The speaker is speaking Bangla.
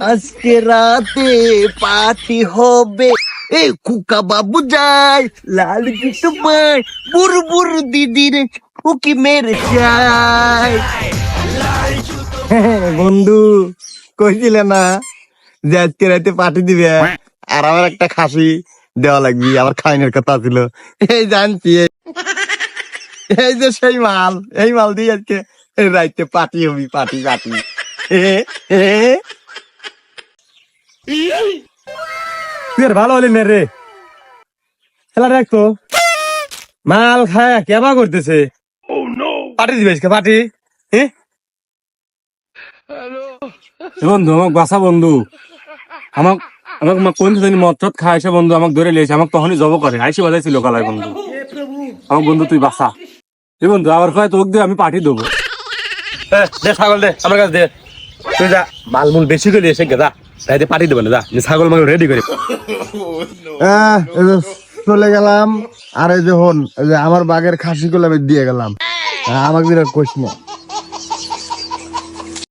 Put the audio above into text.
আজকে রাতে পার্টি হবে। এ, কুকা বাবু যায়, লাল জুতো পায় বুড় বুড় দিদির উকি মেরে যায়। বন্ধু, কইছিলে না যে আজকে রাতে পার্টি দিবে? আর আমার একটা খাসি দেওয়া লাগবে, আমার খাইনের কথা ছিল। এই জানছি, এই- যে সেই মাল, এই মাল দিয়ে আজকে রাইতে পার্টি হবি, পার্টি পার্টি। তুই আর ভালো হলি না রে। খেলা দেখতো মাল খায় কেবা করতেছে। পার্টি দিবে কে বন্ধু আমাক বাসা বন্ধু। আমাক আমাক মা কোন জানি মদ সে বন্ধু আমাক ধরে লিয়েছে আমাক তখনই জব করে। আইসি বাজাইছিল কালায় বন্ধু। আমার বন্ধু তুই বাসা এ বন্ধু আবার কয় তোকে দিয়ে আমি পার্টি দেবো। এ, দে ছাগল দে আমার কাছে দে। তুই যা মাল মুল বেশি করে এসে গেদা। তাই পাঠিয়ে দেবো না যা ছাগল মাগল রেডি করে। চলে গেলাম, আর এই যে আমার বাঘের খাসি গুলো আমি দিয়ে গেলাম। আমাকে দিলে কোশ